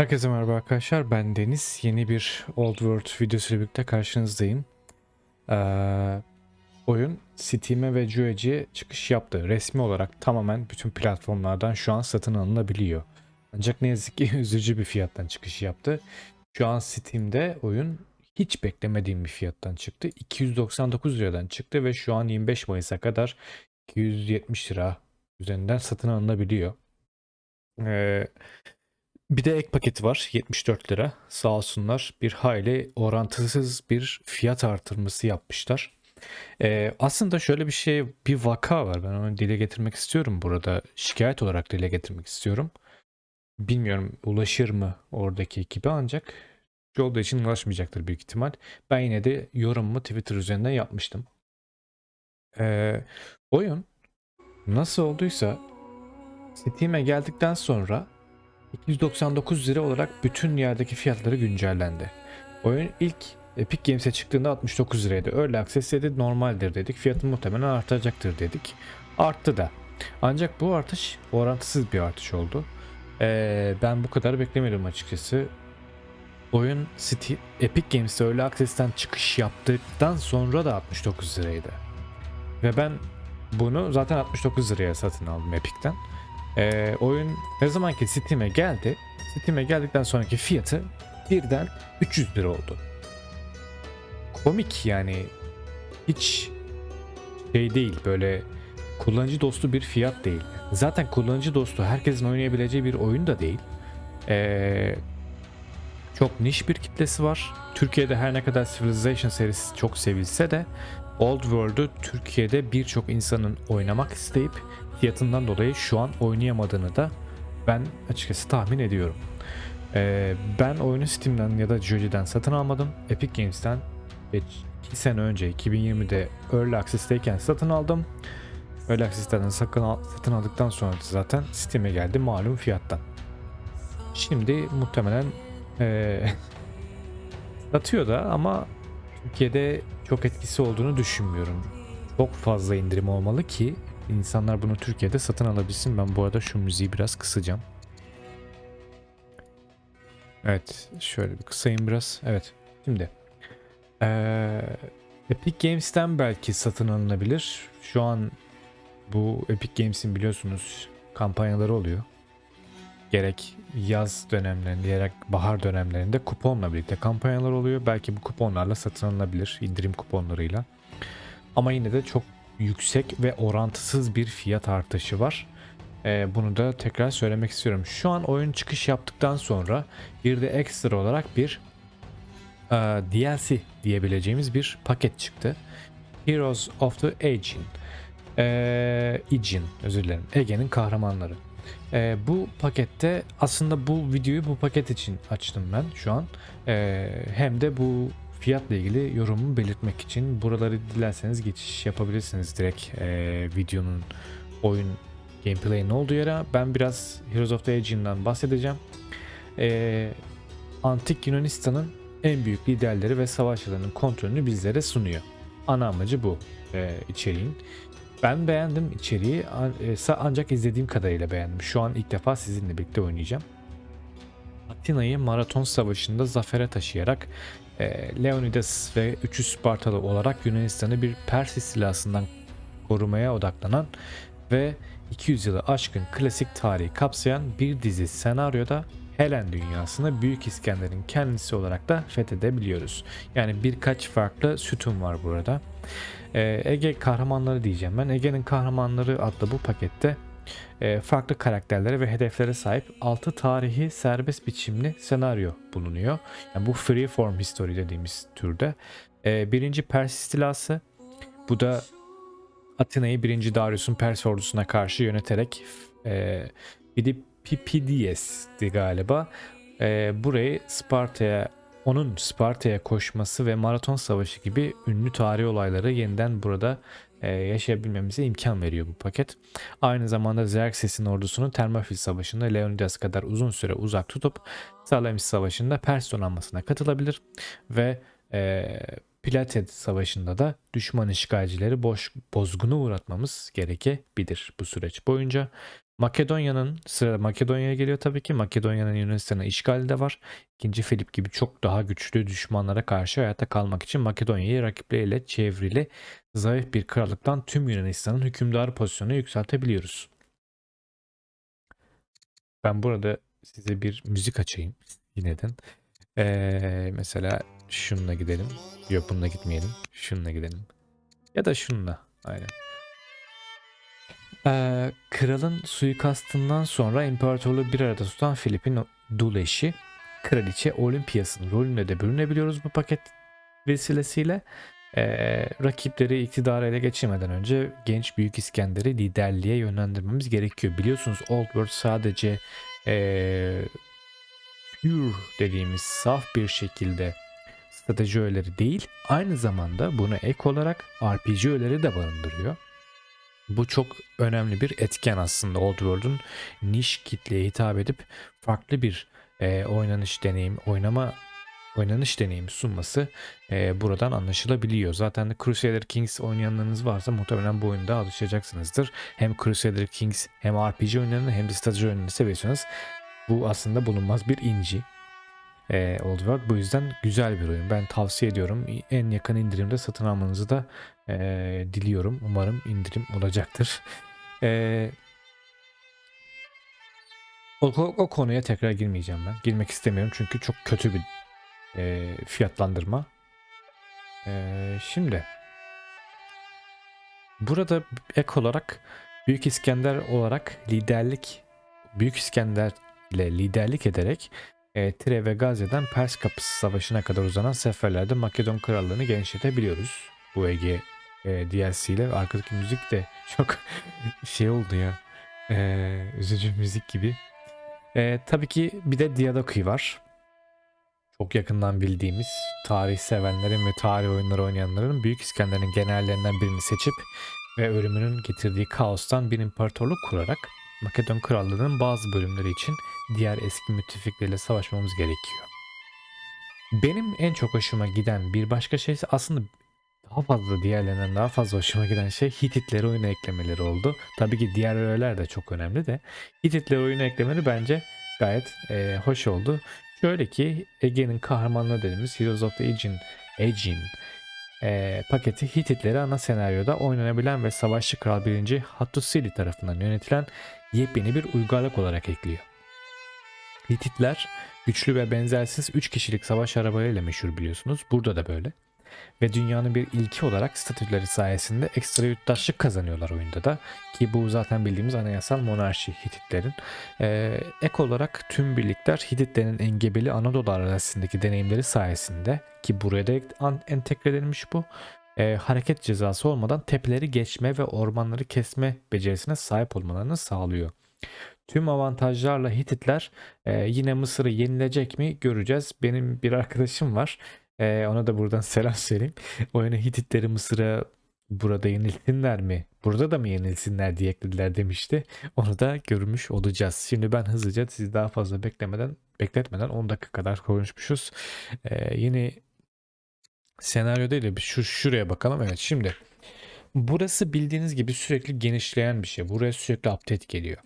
Herkese merhaba arkadaşlar. Ben Deniz. Yeni bir Old World videosuyla birlikte karşınızdayım. Ee, oyun Steam'e ve GOG'ye çıkış yaptı. Resmi olarak tamamen bütün platformlardan şu an satın alınabiliyor. Ancak ne yazık ki üzücü bir fiyattan çıkış yaptı. Şu an Steam'de oyun hiç beklemediğim bir fiyattan çıktı. 299 liradan çıktı ve şu an 25 Mayıs'a kadar 270 lira üzerinden satın alınabiliyor. Ee, bir de ek paketi var 74 lira. Sağ olsunlar bir hayli orantısız bir fiyat artırması yapmışlar. Ee, aslında şöyle bir şey bir vaka var. Ben onu dile getirmek istiyorum burada. Şikayet olarak dile getirmek istiyorum. Bilmiyorum ulaşır mı oradaki ekibe ancak olduğu için ulaşmayacaktır büyük ihtimal. Ben yine de yorumumu Twitter üzerinden yapmıştım. Ee, oyun nasıl olduysa Steam'e geldikten sonra 299 lira olarak bütün yerdeki fiyatları güncellendi. Oyun ilk Epic Games'e çıktığında 69 liraydı. Early Access dedi normaldir dedik. Fiyatı muhtemelen artacaktır dedik. Arttı da. Ancak bu artış orantısız bir artış oldu. Ee, ben bu kadar beklemiyordum açıkçası. Oyun City, Epic Games'te Early Access'ten çıkış yaptıktan sonra da 69 liraydı. Ve ben bunu zaten 69 liraya satın aldım Epic'ten. Ee, oyun ne zaman ki Steam'e geldi, Steam'e geldikten sonraki fiyatı birden 300 lira oldu. Komik yani hiç şey değil böyle kullanıcı dostu bir fiyat değil. Zaten kullanıcı dostu herkesin oynayabileceği bir oyun da değil. Ee, çok niş bir kitlesi var. Türkiye'de her ne kadar Civilization serisi çok sevilse de Old World'u Türkiye'de birçok insanın oynamak isteyip fiyatından dolayı şu an oynayamadığını da ben açıkçası tahmin ediyorum. Ee, ben oyunu Steam'den ya da GOG'den satın almadım. Epic Games'ten 2 sene önce 2020'de Early Access'teyken satın aldım. Early Access'ten satın, al- satın aldıktan sonra zaten Steam'e geldi malum fiyattan. Şimdi muhtemelen ee, satıyor da ama Türkiye'de çok etkisi olduğunu düşünmüyorum. Çok fazla indirim olmalı ki insanlar bunu Türkiye'de satın alabilsin. Ben bu arada şu müziği biraz kısacağım. Evet, şöyle bir kısayım biraz. Evet, şimdi. Ee, Epic Games'ten belki satın alınabilir. Şu an bu Epic Games'in biliyorsunuz kampanyaları oluyor. Gerek yaz dönemlerinde, gerek bahar dönemlerinde kuponla birlikte kampanyalar oluyor. Belki bu kuponlarla satın alınabilir, indirim kuponlarıyla. Ama yine de çok yüksek ve orantısız bir fiyat artışı var. Ee, bunu da tekrar söylemek istiyorum. Şu an oyun çıkış yaptıktan sonra bir de ekstra olarak bir e, DLC diyebileceğimiz bir paket çıktı. Heroes of the Aegean. Ee, Aegean özür dilerim. Ege'nin kahramanları. Ee, bu pakette aslında bu videoyu bu paket için açtım ben şu an. Ee, hem de bu fiyatla ilgili yorumumu belirtmek için buraları dilerseniz geçiş yapabilirsiniz direkt ee, videonun oyun gameplay'in olduğu yere. Ben biraz Heroes of the Aegean'dan bahsedeceğim. Ee, Antik Yunanistan'ın en büyük liderleri ve savaşçılarının kontrolünü bizlere sunuyor. Ana amacı bu e, içeriğin. Ben beğendim içeriği e, ancak izlediğim kadarıyla beğendim. Şu an ilk defa sizinle birlikte oynayacağım. Atina'yı maraton savaşında zafere taşıyarak e, Leonidas ve 300 Spartalı olarak Yunanistan'ı bir Pers istilasından korumaya odaklanan ve 200 yılı aşkın klasik tarihi kapsayan bir dizi senaryoda Helen dünyasını Büyük İskender'in kendisi olarak da fethedebiliyoruz. Yani birkaç farklı sütun var burada. Ee, Ege kahramanları diyeceğim ben. Ege'nin kahramanları adlı bu pakette farklı karakterlere ve hedeflere sahip 6 tarihi serbest biçimli senaryo bulunuyor. Yani bu free form history dediğimiz türde. Ee, birinci Pers istilası. Bu da Atina'yı 1. Darius'un Pers ordusuna karşı yöneterek e, Phidippidies'ti galiba. E, burayı Sparta'ya onun Sparta'ya koşması ve Maraton Savaşı gibi ünlü tarihi olayları yeniden burada e, yaşayabilmemize imkan veriyor bu paket. Aynı zamanda Xerxes'in ordusunu Termopil Savaşı'nda Leonidas kadar uzun süre uzak tutup Salamis Savaşı'nda Pers donanmasına katılabilir ve e, Plated Savaşı'nda da düşman işgalcileri boş, bozgunu uğratmamız gerekebilir bu süreç boyunca. Makedonya'nın sıra Makedonya'ya geliyor tabii ki. Makedonya'nın Yunanistan'a işgali de var. İkinci Filip gibi çok daha güçlü düşmanlara karşı hayatta kalmak için Makedonya'yı rakipleriyle çevrili zayıf bir krallıktan tüm Yunanistan'ın hükümdarı pozisyonuna yükseltebiliyoruz. Ben burada size bir müzik açayım yineden. Ee, mesela şununla gidelim. Yok bununla gitmeyelim. Şununla gidelim. Ya da şununla. Aynen. Ee, kralın suikastından sonra imparatorluğu bir arada tutan Filip'in o- dul eşi Kraliçe Olimpias'ın rolüne de bürünebiliyoruz bu paket vesilesiyle. Ee, rakipleri iktidarı ele geçirmeden önce genç Büyük İskender'i liderliğe yönlendirmemiz gerekiyor. Biliyorsunuz Old World sadece ee, pure dediğimiz saf bir şekilde strateji öğeleri değil, aynı zamanda buna ek olarak RPG öğeleri de barındırıyor. Bu çok önemli bir etken aslında Old World'un niş kitleye hitap edip farklı bir e, oynanış deneyim, oynama oynanış deneyimi sunması e, buradan anlaşılabiliyor. Zaten de Crusader Kings oynayanlarınız varsa muhtemelen bu oyunda alışacaksınızdır. Hem Crusader Kings hem RPG oyunlarını hem de strateji oyunlarını seviyorsanız bu aslında bulunmaz bir inci. E, Old bu yüzden güzel bir oyun. Ben tavsiye ediyorum. En yakın indirimde satın almanızı da e, diliyorum. Umarım indirim olacaktır. E, o, o- o konuya tekrar girmeyeceğim ben. Girmek istemiyorum çünkü çok kötü bir e, fiyatlandırma. E, şimdi burada ek olarak Büyük İskender olarak liderlik Büyük İskender ile liderlik ederek e, Tire ve Gazya'dan Pers Kapısı Savaşı'na kadar uzanan seferlerde Makedon Krallığı'nı genişletebiliyoruz. Bu Ege e, DLC ile arkadaki müzik de çok şey oldu ya. E, üzücü müzik gibi. E, tabii ki bir de Diadoki var. Çok yakından bildiğimiz tarih sevenlerin ve tarih oyunları oynayanların Büyük İskender'in generallerinden birini seçip ve ölümünün getirdiği kaostan bir imparatorluk kurarak Makedon Krallığı'nın bazı bölümleri için diğer eski müttefikleriyle savaşmamız gerekiyor. Benim en çok hoşuma giden bir başka şey ise aslında daha fazla diğerlerinden daha fazla hoşuma giden şey Hititleri oyuna eklemeleri oldu. Tabii ki diğer öğeler de çok önemli de Hititleri oyuna eklemeleri bence gayet e, hoş oldu. Şöyle ki Ege'nin kahramanlığı dediğimiz Heroes of the Aegean, Aegean e, paketi Hititleri ana senaryoda oynanabilen ve Savaşçı Kral 1. Hattusili tarafından yönetilen yepyeni bir uygarlık olarak ekliyor. Hititler güçlü ve benzersiz 3 kişilik savaş arabalarıyla meşhur biliyorsunuz. Burada da böyle. Ve dünyanın bir ilki olarak statüleri sayesinde ekstra yurttaşlık kazanıyorlar oyunda da. Ki bu zaten bildiğimiz anayasal monarşi Hititlerin. Ee, ek olarak tüm birlikler Hititlerin engebeli Anadolu arasındaki deneyimleri sayesinde ki buraya da entegre edilmiş bu. e, hareket cezası olmadan tepeleri geçme ve ormanları kesme becerisine sahip olmalarını sağlıyor. Tüm avantajlarla Hititler e, yine Mısır'ı yenilecek mi göreceğiz. Benim bir arkadaşım var. E, ona da buradan selam söyleyeyim. Oyuna Hititleri Mısır'a burada yenilsinler mi? Burada da mı yenilsinler diye eklediler demişti. Onu da görmüş olacağız. Şimdi ben hızlıca sizi daha fazla beklemeden bekletmeden 10 dakika kadar konuşmuşuz. E, yeni senaryo değil de şu şuraya bakalım. Evet şimdi burası bildiğiniz gibi sürekli genişleyen bir şey. Buraya sürekli update geliyor.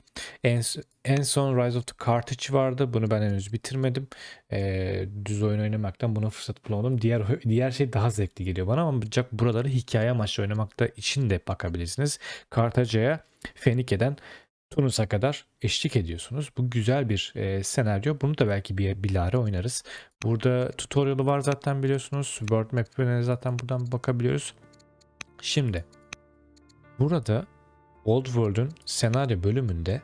En, en son Rise of the Carthage vardı. Bunu ben henüz bitirmedim. Ee, düz oyun oynamaktan buna fırsat bulamadım. Diğer diğer şey daha zevkli geliyor bana ama buraları hikaye amaçlı oynamakta için de bakabilirsiniz. Kartaca'ya Fenike'den Tunus'a kadar eşlik ediyorsunuz. Bu güzel bir e, senaryo. Bunu da belki bir bilare oynarız. Burada tutorial'ı var zaten biliyorsunuz. World Map'ine zaten buradan bakabiliyoruz. Şimdi burada Old World'un senaryo bölümünde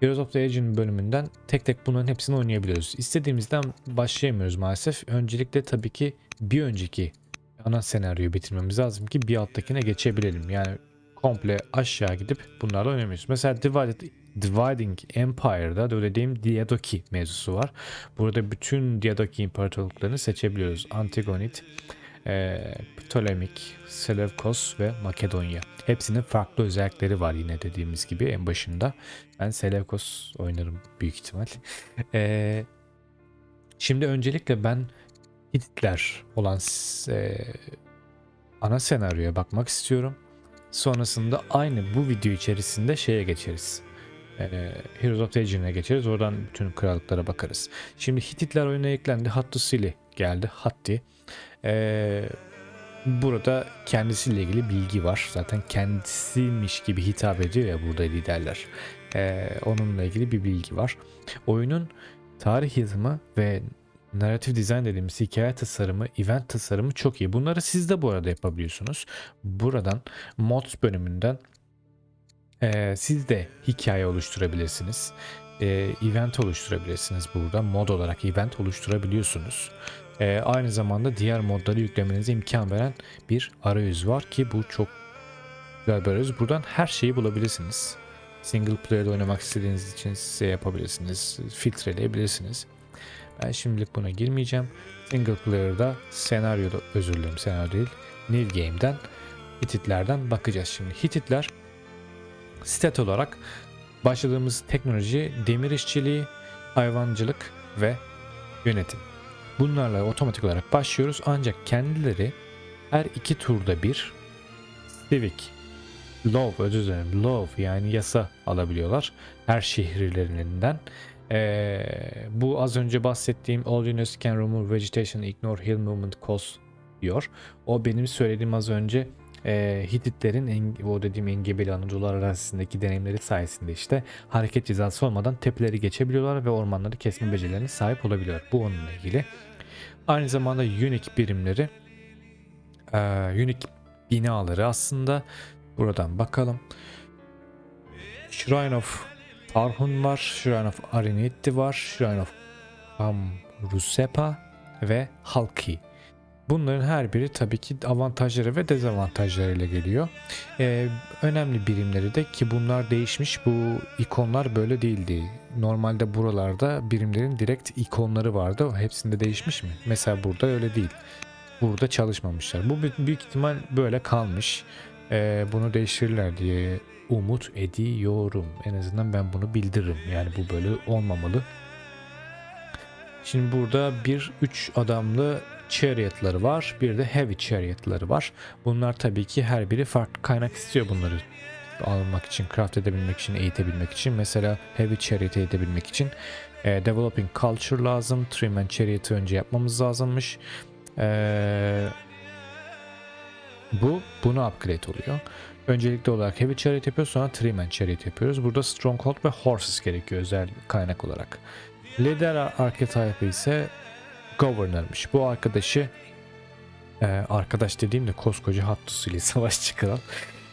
Heroes of the Aegean bölümünden tek tek bunların hepsini oynayabiliyoruz. İstediğimizden başlayamıyoruz maalesef. Öncelikle tabii ki bir önceki ana senaryoyu bitirmemiz lazım ki bir alttakine geçebilelim. Yani komple aşağı gidip bunlarla oynamıyoruz. Mesela Divided, Dividing Empire'da da öyle diyeyim Diadoki mevzusu var. Burada bütün Diadoki imparatorluklarını seçebiliyoruz. Antigonid, Ptolemik, Selevkos ve Makedonya. Hepsinin farklı özellikleri var yine dediğimiz gibi en başında. Ben Selevkos oynarım büyük ihtimal. E, şimdi öncelikle ben Hititler olan e, ana senaryoya bakmak istiyorum. Sonrasında aynı bu video içerisinde şeye geçeriz. e, Heroes of Aegean'e geçeriz. Oradan bütün krallıklara bakarız. Şimdi Hititler oyuna eklendi. Hattusili geldi. Hatti. E, burada kendisiyle ilgili bilgi var. Zaten kendisiymiş gibi hitap ediyor ya burada liderler. E, onunla ilgili bir bilgi var. Oyunun tarih yazımı ve narrative design dediğimiz hikaye tasarımı, event tasarımı çok iyi. Bunları siz de bu arada yapabiliyorsunuz. Buradan mods bölümünden ee, siz de hikaye oluşturabilirsiniz. Ee, event oluşturabilirsiniz burada. Mod olarak event oluşturabiliyorsunuz. Ee, aynı zamanda diğer modları yüklemenize imkan veren bir arayüz var ki bu çok güzel bir arayüz. Buradan her şeyi bulabilirsiniz. Single player'da oynamak istediğiniz için size yapabilirsiniz. Filtreleyebilirsiniz. Ben şimdilik buna girmeyeceğim. Single player'da senaryoda özür dilerim senaryo değil. New Game'den Hititlerden bakacağız şimdi. Hititler stat olarak başladığımız teknoloji demir işçiliği, hayvancılık ve yönetim. Bunlarla otomatik olarak başlıyoruz ancak kendileri her iki turda bir civic law özür dilerim law yani yasa alabiliyorlar her şehirlerinden. Ee, bu az önce bahsettiğim all units can remove vegetation ignore hill movement cost diyor. O benim söylediğim az önce e, Hititlerin en, o dediğim engebeli Anadolu arazisindeki deneyimleri sayesinde işte hareket cezası olmadan tepeleri geçebiliyorlar ve ormanları kesme becerilerine sahip olabiliyorlar. Bu onunla ilgili. Aynı zamanda unique birimleri e, unique binaları aslında buradan bakalım. Shrine of Tarhun var, Shrine of Arinitti var, Shrine of Kamrusepa ve Halki. Bunların her biri tabii ki avantajları ve dezavantajlarıyla geliyor. Ee, önemli birimleri de ki bunlar değişmiş. Bu ikonlar böyle değildi. Normalde buralarda birimlerin direkt ikonları vardı. Hepsinde değişmiş mi? Mesela burada öyle değil. Burada çalışmamışlar. Bu büyük ihtimal böyle kalmış. Ee, bunu değiştirirler diye umut ediyorum. En azından ben bunu bildiririm. Yani bu böyle olmamalı. Şimdi burada bir üç adamlı chariotları var. Bir de heavy chariotları var. Bunlar tabii ki her biri farklı kaynak istiyor bunları almak için, craft edebilmek için, eğitebilmek için. Mesela heavy chariot eğitebilmek için e, developing culture lazım. Three man chariot'ı önce yapmamız lazımmış. E, bu bunu upgrade oluyor. Öncelikli olarak heavy chariot yapıyoruz sonra three man chariot yapıyoruz. Burada stronghold ve horses gerekiyor özel kaynak olarak. Lider archetype ise Governor'mış. Bu arkadaşı e, arkadaş dediğimde koskoca Hattus ile savaşçı kral.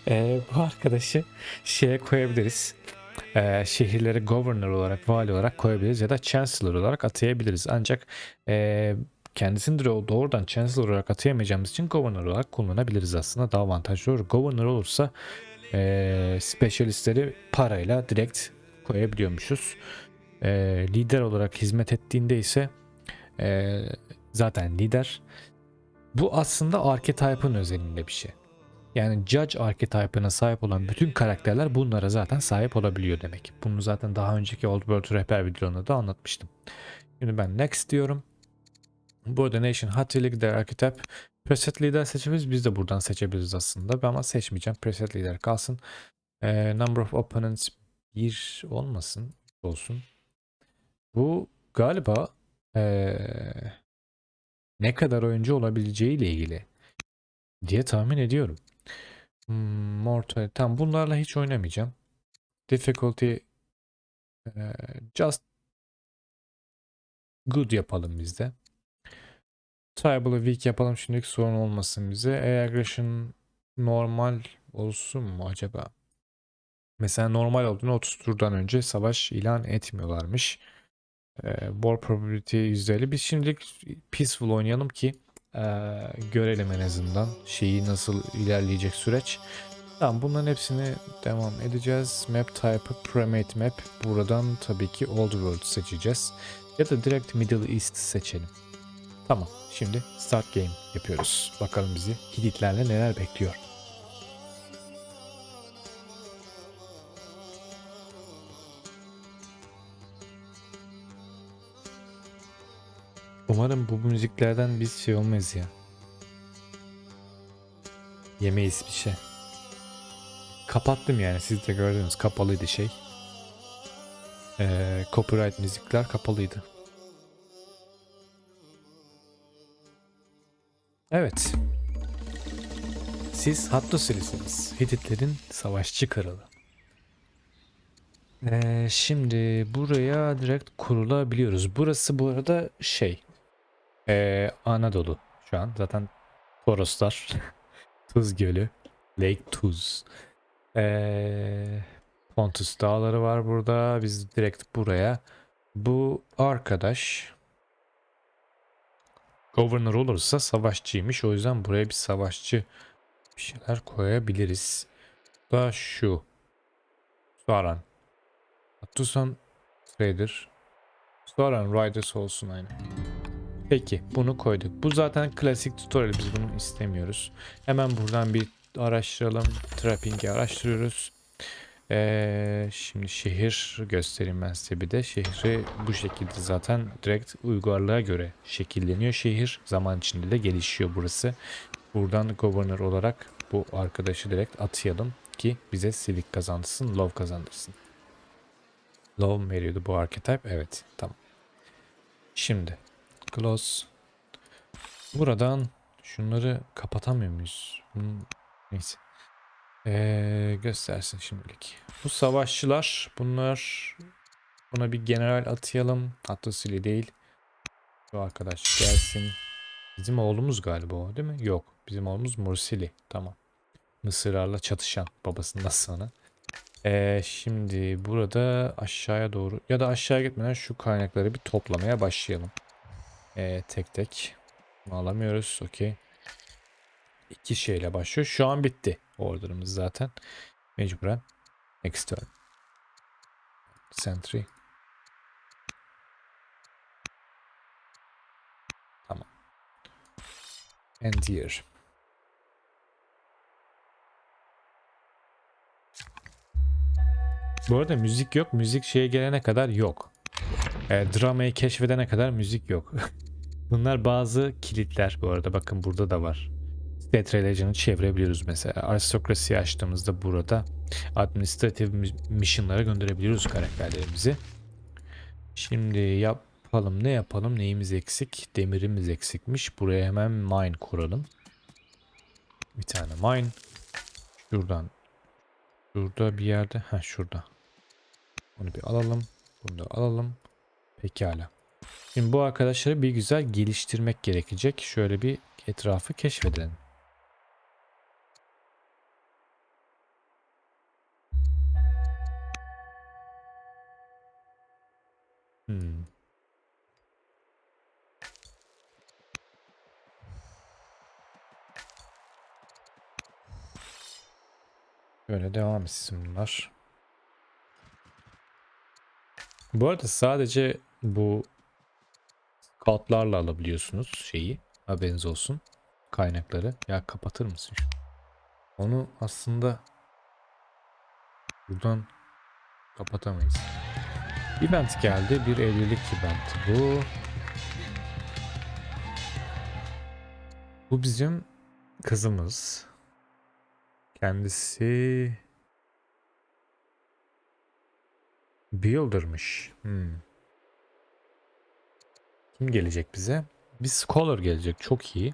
E, bu arkadaşı şeye koyabiliriz. E, şehirlere governor olarak, vali olarak koyabiliriz ya da chancellor olarak atayabiliriz. Ancak e, kendisini doğrudan chancellor olarak atayamayacağımız için governor olarak kullanabiliriz aslında. Daha avantajlı olur. Governor olursa e, specialistleri parayla direkt koyabiliyormuşuz. E, lider olarak hizmet ettiğinde ise e, zaten lider. Bu aslında archetype'ın özelinde bir şey. Yani Judge archetype'ına sahip olan bütün karakterler bunlara zaten sahip olabiliyor demek. Bunu zaten daha önceki Old World rehber videolarında da anlatmıştım. Şimdi ben next diyorum. Burada Nation Hati Lider Archetype Preset Lider seçebiliriz. Biz de buradan seçebiliriz aslında. Ama seçmeyeceğim. Preset Lider kalsın. Ee, number of Opponents 1 olmasın. Olsun. Bu galiba ee, ne kadar oyuncu olabileceği ile ilgili diye tahmin ediyorum. Hmm, Mortal. Tam bunlarla hiç oynamayacağım. Difficulty e, just good yapalım bizde. Tribal'ı weak yapalım şimdilik sorun olmasın bize. Aggression normal olsun mu acaba? Mesela normal olduğunu 30 turdan önce savaş ilan etmiyorlarmış. E, war probability %50. Biz şimdilik peaceful oynayalım ki e, görelim en azından şeyi nasıl ilerleyecek süreç. Tamam bunların hepsini devam edeceğiz. Map type'ı primate map. Buradan tabii ki old world seçeceğiz. Ya da direkt Middle East seçelim. Tamam şimdi start game yapıyoruz. Bakalım bizi Hititlerle neler bekliyor. Umarım bu müziklerden biz şey olmayız ya. Yemeyiz bir şey. Kapattım yani siz de gördünüz kapalıydı şey. Ee, copyright müzikler kapalıydı. Evet. Siz Hattusili'siniz. Hititlerin savaşçı kralı. Ee, şimdi buraya direkt kurulabiliyoruz. Burası bu arada şey. Ee, Anadolu şu an. Zaten Toroslar. Tuz Gölü. Lake Tuz. Ee, Pontus Dağları var burada. Biz direkt buraya. Bu arkadaş Governor olursa savaşçıymış. O yüzden buraya bir savaşçı bir şeyler koyabiliriz. Da şu. Suaran. Tucson Trader. Suaran Riders olsun aynı. Peki bunu koyduk. Bu zaten klasik tutorial. Biz bunu istemiyoruz. Hemen buradan bir araştıralım. Trapping'i araştırıyoruz. Ee, şimdi şehir göstereyim ben size bir de. Şehri bu şekilde zaten direkt uygarlığa göre şekilleniyor şehir. Zaman içinde de gelişiyor burası. Buradan governor olarak bu arkadaşı direkt atayalım ki bize civic kazandırsın, love kazandırsın. Love veriyordu bu archetype? Evet, tamam. Şimdi close. Buradan şunları kapatamıyor muyuz? Hmm, neyse. Ee, göstersin şimdilik. Bu savaşçılar bunlar buna bir general atayalım. Hatta Sili değil. Bu arkadaş gelsin. Bizim oğlumuz galiba o değil mi? Yok. Bizim oğlumuz Mursili. Tamam. Mısırlarla çatışan babasından sonra. Ee, şimdi burada aşağıya doğru ya da aşağıya gitmeden şu kaynakları bir toplamaya başlayalım. Ee, tek tek. Alamıyoruz. Okey. İki şeyle başlıyor. Şu an bitti. Order'ımız zaten. Mecburen. Next turn. Sentry. Tamam. End year. Bu arada müzik yok. Müzik şeye gelene kadar yok. E, dramayı keşfedene kadar müzik yok. Bunlar bazı kilitler bu arada. Bakın burada da var. State Religion'ı çevirebiliyoruz mesela. Aristokrasiyi açtığımızda burada administrative mission'lara gönderebiliyoruz karakterlerimizi. Şimdi yapalım ne yapalım neyimiz eksik? Demirimiz eksikmiş. Buraya hemen mine kuralım. Bir tane mine. Şuradan. Şurada bir yerde. Ha şurada. Bunu bir alalım. Bunu da alalım. Pekala. Şimdi bu arkadaşları bir güzel geliştirmek gerekecek. Şöyle bir etrafı keşfedelim. Hmm. Böyle devam etsin bunlar. Bu arada sadece bu scoutlarla alabiliyorsunuz şeyi. Haberiniz olsun. Kaynakları. Ya kapatır mısın şu? Onu aslında buradan kapatamayız. Event geldi. Bir evlilik eventi bu. Bu bizim kızımız. Kendisi Builder'mış. Hmm. Kim gelecek bize? Bir Scholar gelecek. Çok iyi.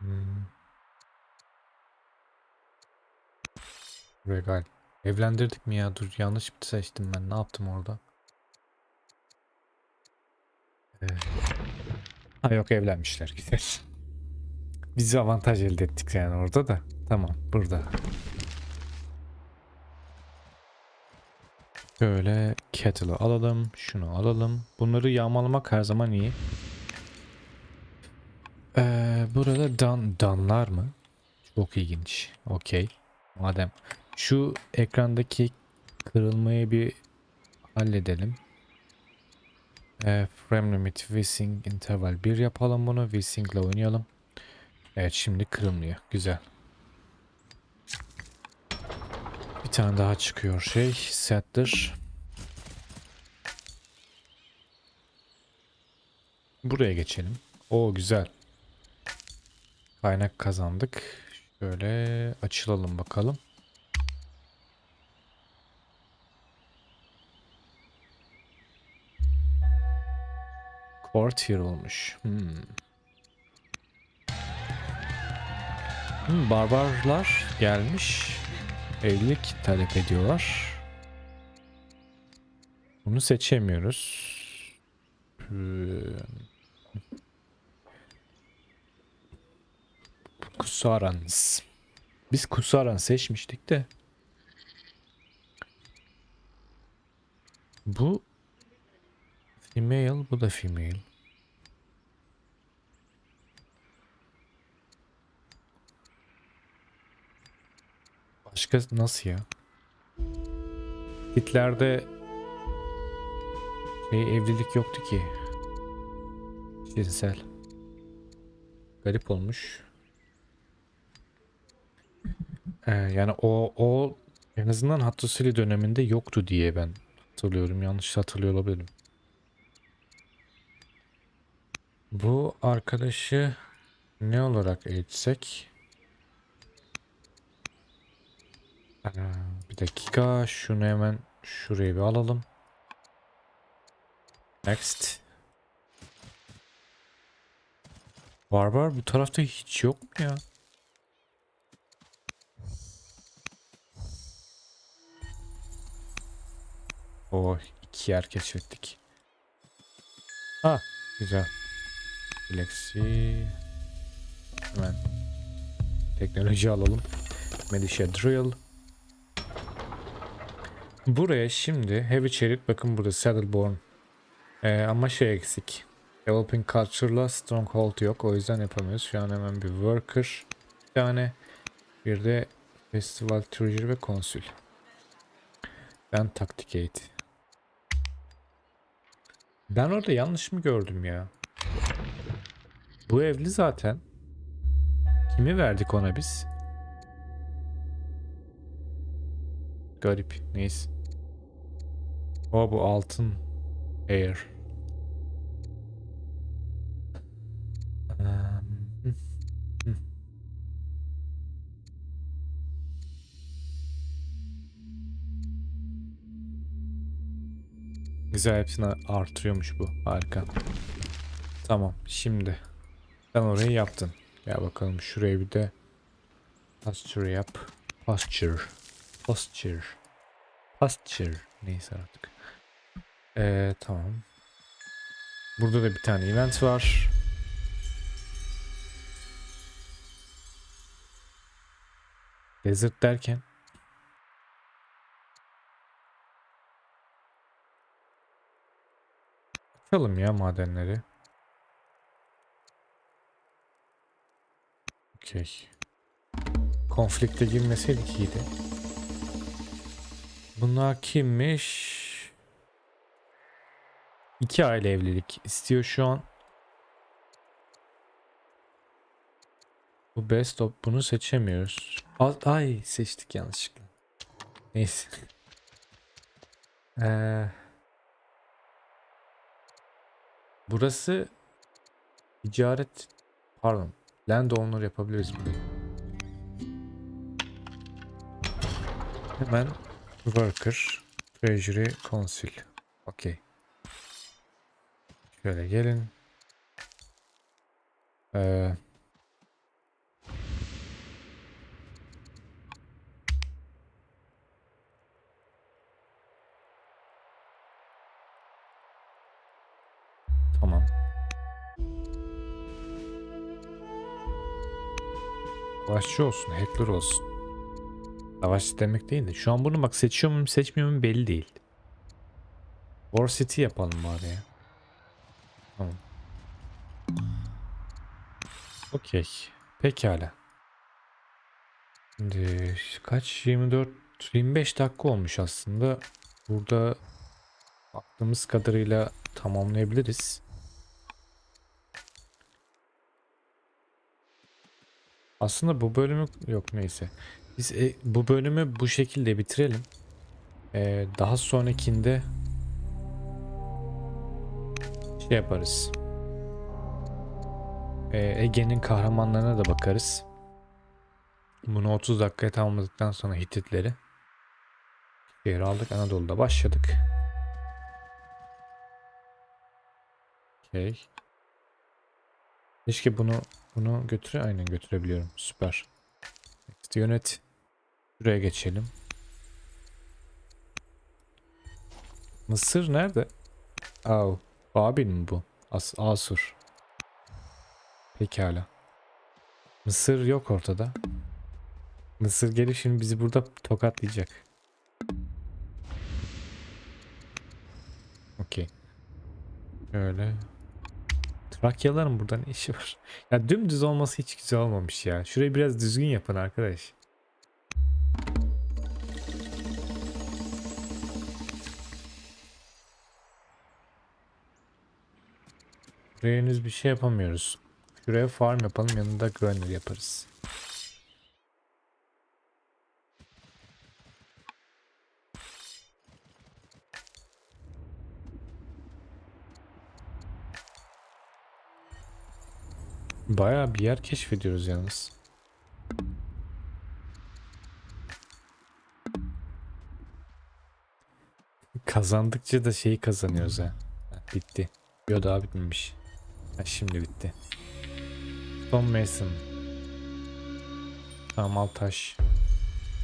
Hmm. Regal. Evlendirdik mi ya? Dur yanlış bir seçtim ben. Ne yaptım orada? Ha yok evlenmişler. Güzel. Biz avantaj elde ettik yani orada da. Tamam burada. Şöyle kettle'ı alalım. Şunu alalım. Bunları yağmalamak her zaman iyi. Ee, burada dan, danlar mı? Çok ilginç. Okey. Madem şu ekrandaki kırılmayı bir halledelim. E, frame limit vsync interval 1 yapalım bunu. Vsync ile oynayalım. Evet şimdi kırılmıyor. Güzel. Bir tane daha çıkıyor şey. Setter. Buraya geçelim. O güzel. Kaynak kazandık. Şöyle açılalım bakalım. Quartier olmuş. Hmm. Hmm, barbarlar gelmiş. Evlilik talep ediyorlar. Bunu seçemiyoruz. Hmm. Kusarans. Biz Kusaran seçmiştik de. Bu female, bu da female. Başka nasıl ya? Hitlerde şey evlilik yoktu ki. Cinsel. Garip olmuş. Ee, yani o o en azından Hattusili döneminde yoktu diye ben hatırlıyorum. Yanlış hatırlıyor olabilirim. Bu arkadaşı ne olarak eğitsek? Ee, bir dakika şunu hemen şuraya bir alalım. Next. Barbar bu tarafta hiç yok mu ya? O iki yer keşfettik. Ha güzel. Flexi. Hemen teknoloji alalım. Medisha Drill. Buraya şimdi Heavy Chariot bakın burada Saddleborn. Ee, ama şey eksik. Developing Culture'la Stronghold yok. O yüzden yapamıyoruz. Şu an hemen bir Worker. Bir tane. Bir de Festival Treasure ve Konsül. Ben Tacticate. Ben orada yanlış mı gördüm ya? Bu evli zaten. Kimi verdik ona biz? Garip. Neyse. O bu altın. Air. Güzel hepsini artırıyormuş bu. Harika. Tamam şimdi. Sen orayı yaptın. Ya bakalım şuraya bir de pasture yap. Pasture. Pasture. Pasture. Neyse artık. Ee, tamam. Burada da bir tane event var. Desert derken Açalım ya madenleri. Okey. Konflikte girmeseydik iyiydi. Bunlar kimmiş? İki aile evlilik istiyor şu an. Bu best of bunu seçemiyoruz. Ay seçtik yanlışlıkla. Neyse. Eee Burası ticaret pardon landowner yapabiliriz burayı. Hemen worker treasury consul. Okey. Şöyle gelin. Ee, Savaşçı olsun, hacker olsun. Savaşçı demek değil de. Şu an bunu bak seçiyor muyum seçmiyor muyum belli değil. War City yapalım bari ya. Tamam. Okey. Pekala. Şimdi kaç? 24 25 dakika olmuş aslında. Burada baktığımız kadarıyla tamamlayabiliriz. Aslında bu bölümü yok neyse. Biz e, bu bölümü bu şekilde bitirelim. E, daha sonrakinde şey yaparız. Ee, Ege'nin kahramanlarına da bakarız. Bunu 30 dakikaya tamamladıktan sonra Hititleri. Şehir aldık. Anadolu'da başladık. Okey. Keşke bunu bunu götüre aynen götürebiliyorum. Süper. Next yönet. Şuraya geçelim. Mısır nerede? Au. Babil mi bu? As Asur. Pekala. Mısır yok ortada. Mısır gelip şimdi bizi burada tokatlayacak. Okey. Şöyle. Trakyaların burada ne işi var? Ya dümdüz olması hiç güzel olmamış ya. Şurayı biraz düzgün yapın arkadaş. Buraya henüz bir şey yapamıyoruz. Şuraya farm yapalım yanında grinder yaparız. Bayağı bir yer keşfediyoruz yalnız. Kazandıkça da şeyi kazanıyoruz ha. Bitti. Yo daha bitmemiş. Ha, şimdi bitti. Stone Mason. Tamam al taş.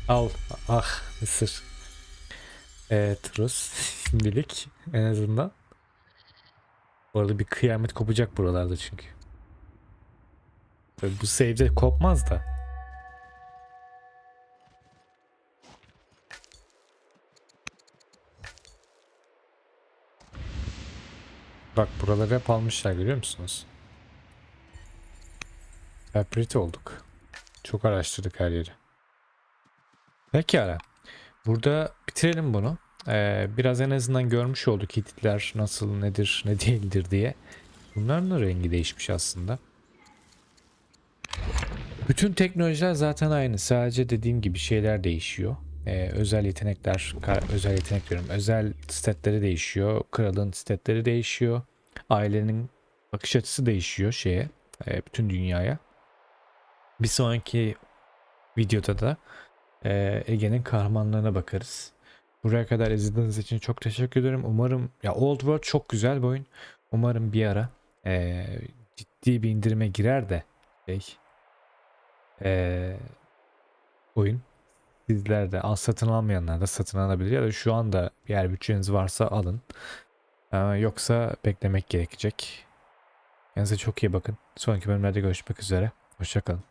Al. Ah Mısır. Evet Rus. Şimdilik en azından. Bu arada bir kıyamet kopacak buralarda çünkü. Bu save'de kopmaz da. Bak buraları hep almışlar görüyor musunuz? Separate olduk. Çok araştırdık her yeri. Pekala. Burada bitirelim bunu. Ee, biraz en azından görmüş olduk Hititler nasıl nedir ne değildir diye. Bunların da rengi değişmiş aslında. Bütün teknolojiler zaten aynı. Sadece dediğim gibi şeyler değişiyor. Ee, özel yetenekler, özel yetenek diyorum. Özel statleri değişiyor. Kralın statleri değişiyor. Ailenin bakış açısı değişiyor şeye, e, bütün dünyaya. Bir sonraki videoda da e, Ege'nin kahramanlarına bakarız. Buraya kadar izlediğiniz için çok teşekkür ederim. Umarım ya Old World çok güzel bir oyun. Umarım bir ara e, ciddi bir indirime girer de şey, e, oyun sizler de al satın almayanlar da satın alabilir ya da şu anda eğer bütçeniz varsa alın. Ee, yoksa beklemek gerekecek. Kendinize çok iyi bakın. Sonraki bölümlerde görüşmek üzere. Hoşçakalın.